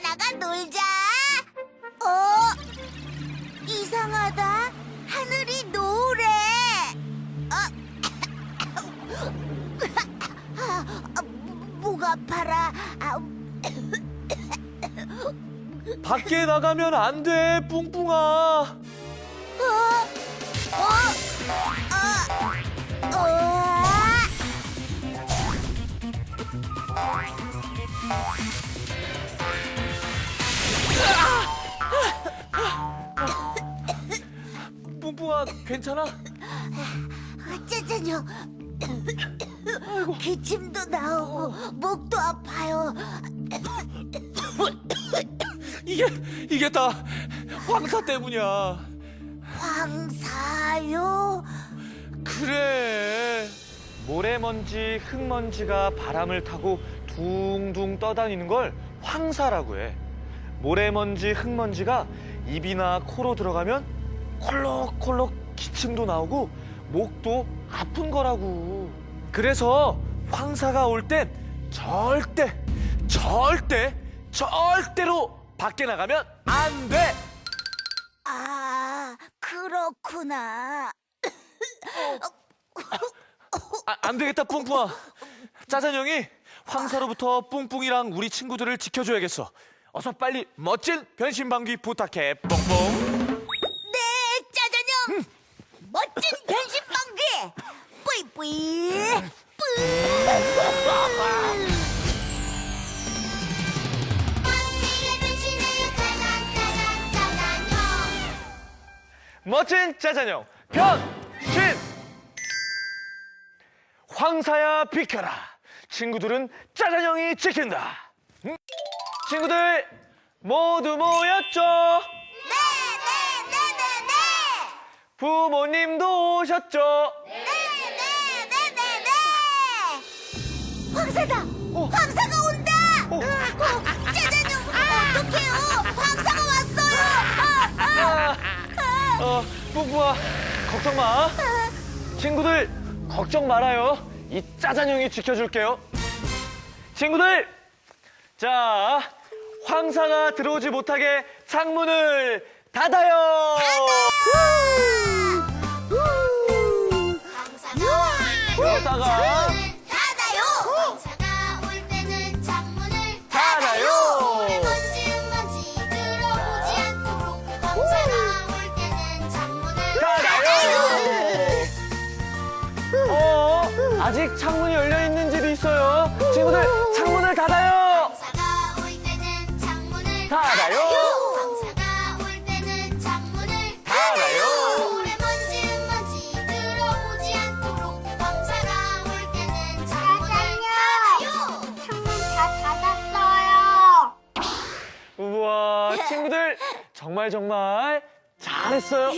나가 놀자. 어? 이상하다. 하늘이 노래. 어? 아, 아, 목 아파라. 아, 밖에 나가면 안 돼, 뿡뿡아. 어? 어? 어? 어? 뿡뿡아, 괜찮아? 짜잔요. 기침도 나오고 목도 아파요. 이게, 이게 다 황사 때문이야. 황사요? 그래. 모래먼지, 흙먼지가 바람을 타고 둥둥 떠다니는 걸 황사라고 해. 모래먼지, 흙먼지가 입이나 코로 들어가면 콜록콜록 기침도 나오고 목도 아픈 거라고. 그래서 황사가 올 땐 절대, 절대, 절대로 밖에 나가면 안 돼! 아, 그렇구나. 아, 안 되겠다, 뿡뿡아. 짜잔 형이 황사로부터 뿡뿡이랑 우리 친구들을 지켜줘야겠어. 어서 빨리 멋진 변신 방귀 부탁해, 뿡뿡. 네, 짜잔요. 멋진 변신 방귀. 뿌이뿌이. 뿌이. 멋진 짜잔형, 변신! 황사야 비켜라. 친구들은 짜잔형이 지킨다. 응? 친구들 모두 모였죠? 네, 네, 네, 네, 네. 부모님도 오셨죠? 네, 네, 네, 네, 네. 황사다. 어. 황사가 온다. 어. 어, 짜잔요. 어떡해요? 황사가 왔어요. 아, 아. 아, 어, 뿡뿡아, 걱정 마. 친구들, 걱정 말아요. 이 짜잔 형이 지켜줄게요. 친구들, 자, 황사가 들어오지 못하게 창문을 닫아요. 친구들, 정말 정말 잘했어요.